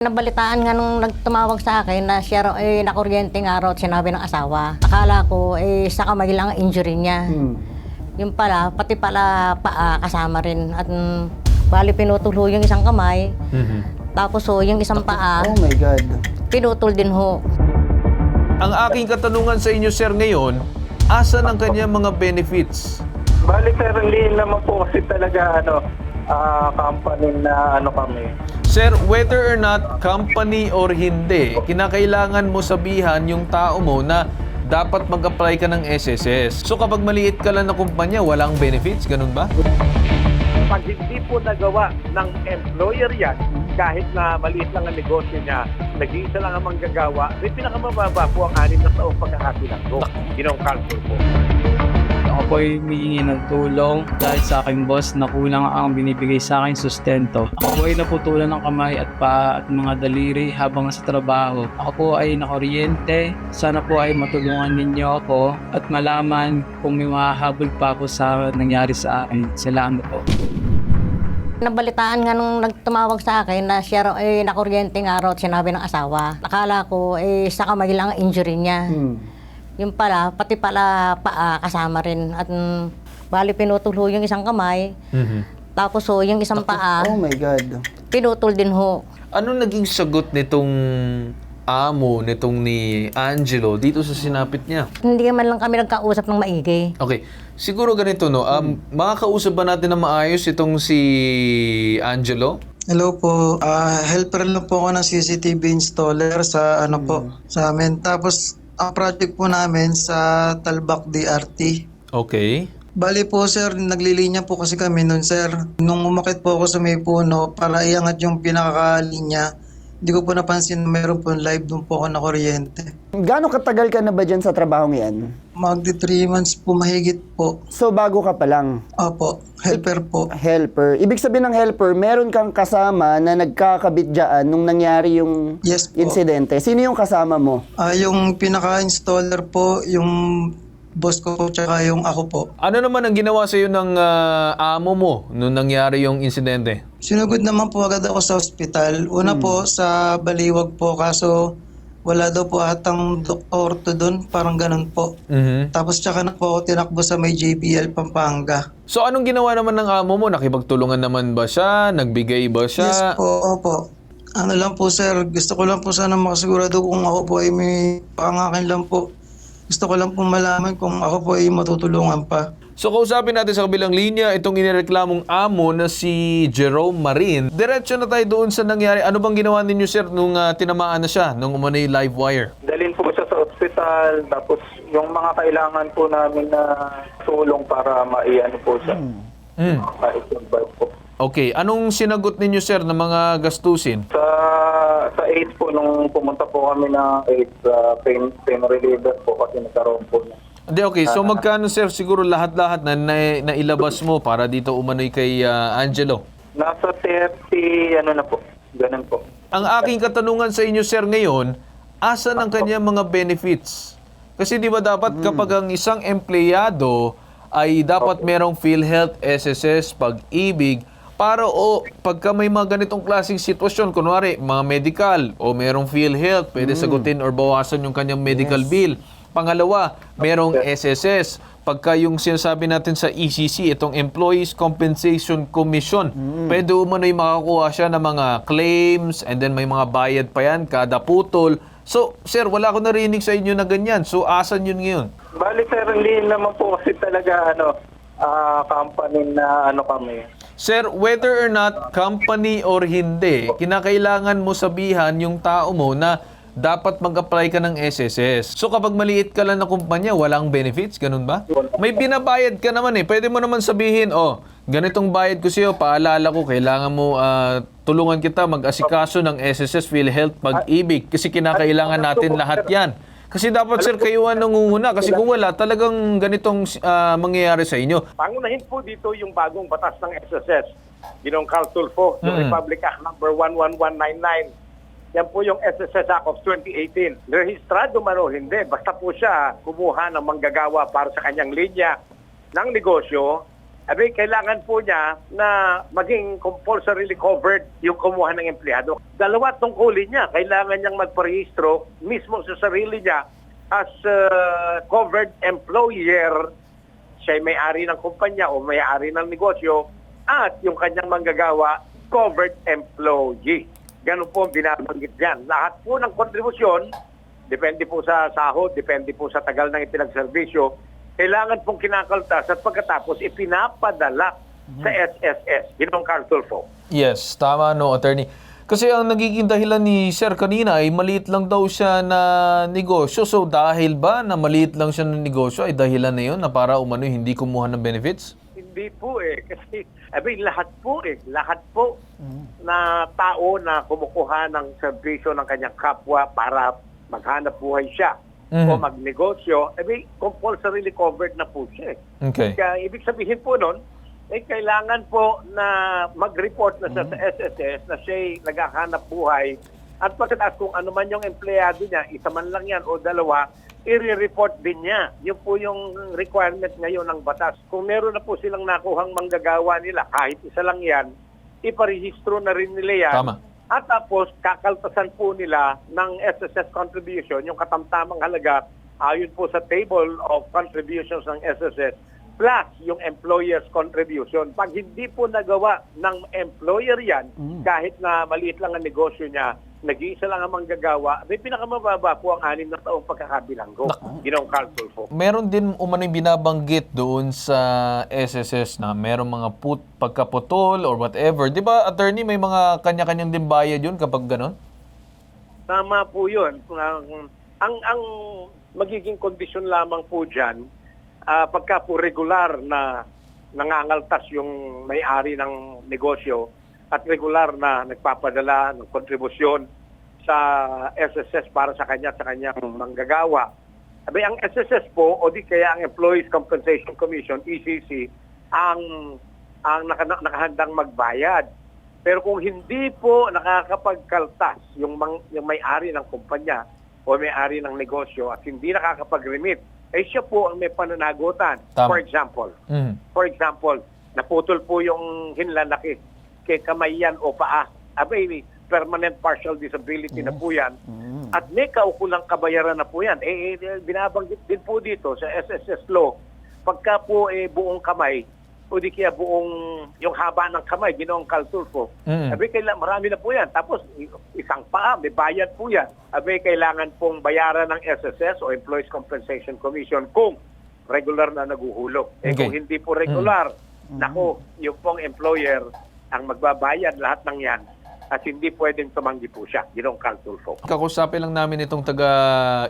Nabalitaan nga nung nagtumawag sa akin na siya raw eh, nakuryente nga raw at sinabi ng asawa. Akala ko eh sa kamay lang ang injury niya. Hmm. Yung pala, pati pala paa kasama rin. At mm, bali pinutulo yung isang kamay. Tapos ho, yung isang paa, Oh my God. pinutol din ho. Ang aking katanungan sa inyo, sir, ngayon, asan ang kanyang mga benefits? Bali sir, hindi naman po kasi talaga ano, ah, company na ano kami. Sir, whether or not company or hindi, kinakailangan mo sabihan yung tao mo na dapat mag-apply ka ng SSS. So kapag maliit ka lang na kumpanya, walang benefits, ganun ba? pag hindi po nagawa ng employer yan, kahit na maliit lang ang negosyo niya, nag-iisa lang ang manggagawa, may pinakamababa po ang anim na taong pagkakatilanggo. Ginong culture po. Ako po ay humihingi ng tulong dahil sa aking boss na kulang ang binibigay sa akin sustento. Ako po ay naputulan ng kamay at paa at mga daliri habang nasa trabaho. Ako po ay nakuryente. Sana po ay matulungan ninyo ako at malaman kung may mahahabol pa po sa nangyari sa akin. Salamat po. Nabalitaan nga nung nagtumawag sa akin na siya raw eh, nakuryente nga raw at sinabi ng asawa. Akala ko eh sa kamay lang ang injury niya. Hmm. Yung pala, pati pala paa kasama rin. At mm, bali pinutulo yung isang kamay. Tapos ho, yung isang paa, Oh my God. pinutol din ho. Ano naging sagot nitong amo, nitong ni Angelo dito sa sinapit niya? Hindi man lang kami nagkausap ng maigi. Okay, siguro ganito no, um, makakausap ba natin na maayos itong si Angelo? Hello po. Ah, helper lang po ako ng CCTV installer sa ano po sa amin. Tapos ang project po namin sa Talbak DRT. Okay. Bali po sir, naglilinya po kasi kami nun sir. Nung umakit po ako sa may puno para iangat yung pinakalinya, hindi ko po napansin na meron po live doon po ako na kuryente. Gaano katagal ka na ba dyan sa trabaho yan? Magdi 3 months po mahigit po. So bago ka pa lang, Opo, helper po. helper. Ibig sabihin ng helper, meron kang kasama na nagkakabit dyan nung nangyari yung Yes po. insidente. Sino yung kasama mo? Ah, yung pinaka-installer po, yung boss ko po, tsaka yung ako po. Ano naman ang ginawa sa iyo ng ah, amo mo nung nangyari yung insidente? Sinugod naman po agad ako sa ospital. Una po sa Baliwag po kaso wala daw po atang doktor to doon, parang ganun po. Mhm. Tapos tsaka na po ako tinakbo sa may JBL Pampanga. So anong ginawa naman ng amo mo? Nakipagtulungan naman ba siya? Nagbigay ba siya? Yes po, opo. Ano lang po sir, gusto ko lang po sana makasigurado kung ako po ay may pangakin lang po. Gusto ko lang po malaman kung ako po ay matutulungan pa. So kausapin natin sa kabilang linya itong inireklamong amo na si Jerome Marin. Diretso na tayo doon sa nangyari. Ano bang ginawa ninyo sir nung ah, tinamaan na siya nung umano'y live wire? Dalhin po siya sa ospital, tapos yung mga kailangan po namin na tulong para maiano po siya. Mm. Ma-survive po. Okay, anong sinagot ninyo sir ng mga gastusin? Sa sa AIDS po, nung pumunta po kami ng AIDS uh, pain, pain reliever po kasi nagkaroon po na. Hindi, okay. So magkano sir siguro lahat-lahat na, na nailabas mo para dito umano'y kay ah, Angelo? Nasa 30, ano na po, ganun po. Ang aking katanungan sa inyo, sir, ngayon, asan ang kanyang mga benefits? Kasi di ba dapat kapag ang isang empleyado ay dapat merong PhilHealth, SSS, pag-ibig, para o pagka may mga ganitong klaseng sitwasyon, kunwari mga medical o merong PhilHealth, pwede sagutin or bawasan yung kanyang medical bill. Pangalawa, merong SSS. Pagka yung sinasabi natin sa ECC, itong Employees Compensation Commission, pwede umano'y makakuha siya ng mga claims and then may mga bayad pa yan kada putol. So, sir, wala ko narinig sa inyo na ganyan. So, asan yun ngayon? Bali sir, hindi naman po kasi talaga ano, ah, company na ano kami. Sir, whether or not company or hindi, kinakailangan mo sabihan yung tao mo na dapat mag-apply ka ng SSS. So kapag maliit ka lang na kumpanya, walang benefits, ganun ba? May binabayad ka naman eh. Pwede mo naman sabihin, oh, ganitong bayad ko sa'yo, paalala ko, kailangan mo ah, tulungan kita mag-asikaso ng SSS, PhilHealth, pag-ibig. Kasi kinakailangan natin lahat yan. Kasi dapat sir, kayo ang nangunguna. Kasi kung wala, talagang ganitong ah, mangyayari sa inyo. Pangunahin po dito yung bagong batas ng SSS. Ginong Tulfo, yung Mm. Republic Act number 11199. Yan po yung SSS Act of 2018. Rehistrado man o hindi, basta po siya kumuha ng manggagawa para sa kanyang linya ng negosyo, Abi, kailangan po niya na maging compulsorily covered yung kumuha ng empleyado. Dalawa tungkulin niya. Kailangan niyang magparehistro mismo sa sarili niya as uh, covered employer. Siya ay may-ari ng kumpanya o may-ari ng negosyo at yung kanyang manggagawa, covered employee. Ganun po ang binabanggit diyan. Lahat po ng kontribusyon, depende po sa sahod, depende po sa tagal ng ipinagserbisyo, kailangan pong kinakaltas at pagkatapos ipinapadala sa SSS. Ginong Carl Tulfo. Yes, tama no, attorney. Kasi ang nagiging dahilan ni Sir kanina ay maliit lang daw siya na negosyo. So dahil ba na maliit lang siya na negosyo ay dahilan na yun na para umano hindi kumuha ng benefits? Hindi po eh. Kasi, abi, lahat po eh. Lahat po na tao na kumukuha ng serbisyo ng kanyang kapwa para maghanap buhay siya o Mhm. magnegosyo, abi, compulsorily covered na po siya eh. Okay. Kaya ibig sabihin po nun, eh, kailangan po na mag-report na siya sa SSS na siya'y naghahanap buhay at pagkatapos kung ano man yung empleyado niya, isa man lang yan o dalawa, i-report din niya. Yun po yung requirement ngayon ng batas. Kung meron na po silang nakuhang manggagawa nila, kahit isa lang yan, iparehistro na rin nila yan. Tama. At tapos, kakaltasan po nila ng SSS contribution, yung katamtamang halaga, ayon po sa table of contributions ng SSS, plus yung employer's contribution. Pag hindi po nagawa ng employer yan, kahit na maliit lang ang negosyo niya, nag-iisa lang ang manggagawa, may pinakamababa po ang anim na taong pagkakabilanggo. Ginong Carl Tulfo. Meron din umano yung binabanggit doon sa SSS na meron mga put, pagkaputol or whatever. Di ba, attorney, may mga kanya-kanyang din bayad yun kapag ganon? Tama po yun. Ang, ang, ang magiging kondisyon lamang po dyan, ah, pagka po regular na nangangaltas yung may-ari ng negosyo at regular na nagpapadala ng kontribusyon sa SSS para sa kanya at sa kanyang manggagawa. Abay, ang SSS po, o di kaya ang Employees Compensation Commission, ECC, ang ang naka, nakahandang magbayad. Pero kung hindi po nakakapagkaltas yung, mang, yung may-ari ng kumpanya o may-ari ng negosyo at hindi nakakapag-remit, eh siya po ang may pananagutan. Tama. For example, Mhm. for example, naputol po yung hinlalaki kay kamayan o paa. Abay, permanent partial disability na po yan. At may kaukulang kabayaran na po yan. Eh, eh, binabanggit din po dito sa SSS law, pagka po eh, buong kamay, o di kaya buong, yung haba ng kamay, ginoong kaltulfo. Mm. Sabi, kailangan, marami na po yan. Tapos, isang paa, may bayad po yan. Sabi, kailangan pong bayaran ng SSS o Employees Compensation Commission kung regular na naguhulog. Eh, Okay. kung hindi po regular, nako, yung pong employer ang magbabayad lahat ng yan at hindi pwedeng tumanggi po siya. Ginoong kaltulfo. Kakusapin lang namin itong taga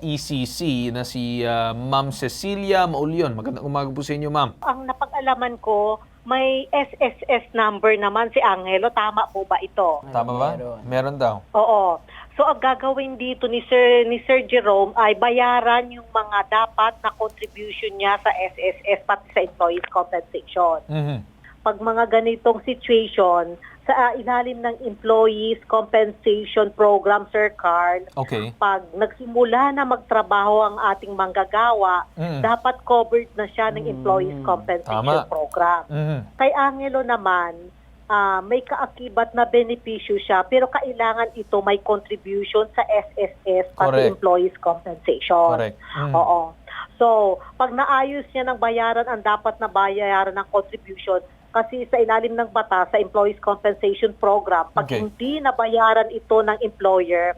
ECC na si ah, Ma'am Cecilia Maulyon. Magandang umaga po sa inyo, Ma'am. ang napag-alaman ko, may SSS number naman si Angelo. Tama po ba ito? Tama ba? Meron daw. Oo. So ang gagawin dito ni Sir ni Sir Jerome ay bayaran yung mga dapat na contribution niya sa SSS pati sa employees compensation. Mhm. Pag mga ganitong situation sa ah, ilalim ng employees compensation program Sir Carl, Okay. pag nagsimula na magtrabaho ang ating manggagawa, Mm. dapat covered na siya ng employees compensation Tama. program. Mhm. Kay Angelo naman, ah, may kaakibat na benepisyo siya pero kailangan ito may contribution sa SSS pati employees compensation. Correct. Mm. Oo. So, pag naayos niya ng bayaran ang dapat na bayaran ng contribution, kasi sa ilalim ng bata sa Employees Compensation Program, pag Okay. hindi nabayaran ito ng employer,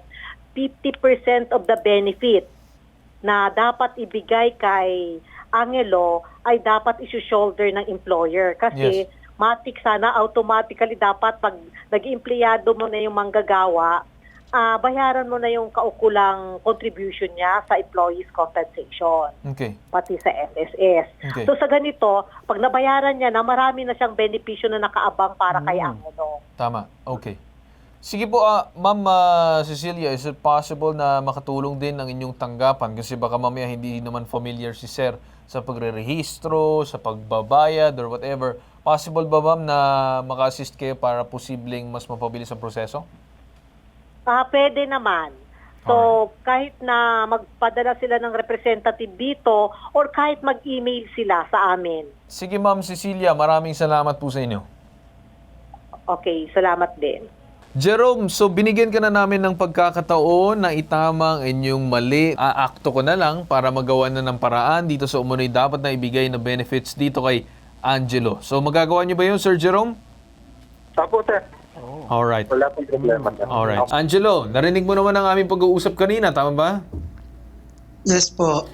50% of the benefit na dapat ibigay kay Angelo ay dapat isu-shoulder ng employer. Kasi Yes. matik sana automatically dapat pag nag-empleyado mo na yung manggagawa, ah bayaran mo na yung kaukulang contribution niya sa employees compensation Okay. pati sa SSS. Okay. So sa ganito, pag nabayaran niya na marami na siyang benepisyo na nakaabang para kay Mm. Angelo. Tama. Okay. Sige po, ah, Ma'am ah, Cecilia, is it possible na makatulong din ang inyong tanggapan? Kasi baka mamaya hindi naman familiar si Sir sa pagre-rehistro, sa pagbabayad, or whatever. Possible ba, Ma'am, na maka-assist kayo para posibleng mas mapabilis ang proseso? Ah, pwede naman. So, kahit na magpadala sila ng representative dito or kahit mag-email sila sa amin. Sige Ma'am Cecilia, maraming salamat po sa inyo. Okay, salamat din. Jerome, so binigyan ka na namin ng pagkakataon na itama ang inyong mali. Aakto ko na lang para magawa na ng paraan dito sa umunoy dapat na ibigay na benefits dito kay Angelo. So magagawa niyo ba yun, Sir Jerome? Tapo, sir. Alright. Wala pong problema, sir. Alright. Angelo, narinig mo naman ang aming pag-uusap kanina, tama ba? Yes po.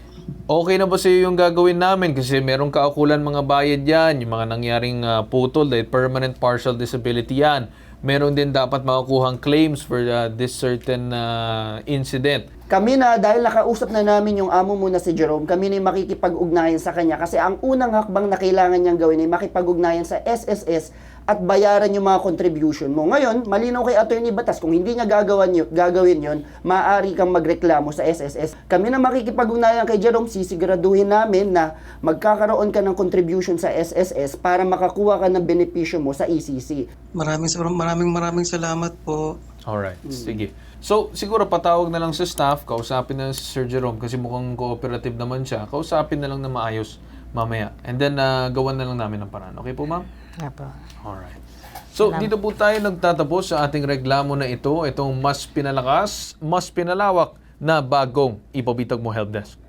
Okay na ba sa iyo yung gagawin namin? Kasi merong kaukulan mga bayad yan, yung mga nangyaring ah, putol dahil permanent partial disability yan. Meron din dapat makukuhang claims for ah, this certain ah, incident. Kami na, dahil nakausap na namin yung amo mo na si Jerome, kami na makikipag-ugnayan sa kanya kasi ang unang hakbang na kailangan niyang gawin ay makipag-ugnayan sa SSS at bayaran yung mga contribution mo. Ngayon, malinaw kay Attorney Batas, kung hindi niya gagawin yun, gagawin yun maaari kang magreklamo sa SSS. Kami na makikipag-ugnayan kay Jerome, sisiguraduhin namin na magkakaroon ka ng contribution sa SSS para makakuha ka ng benepisyo mo sa ECC. Maraming maraming maraming salamat po. Alright, sige. So, siguro patawag na lang sa staff, kausapin na lang si Sir Jerome kasi mukhang cooperative naman siya. Kausapin na lang na maayos mamaya. And then, ah, gawan na lang namin ng paraan. Okay po, ma'am? Apo. Alright. So, dito po tayo nagtatapos sa ating reklamo na ito, itong mas pinalakas, mas pinalawak na bagong ipabitag mo helpdesk.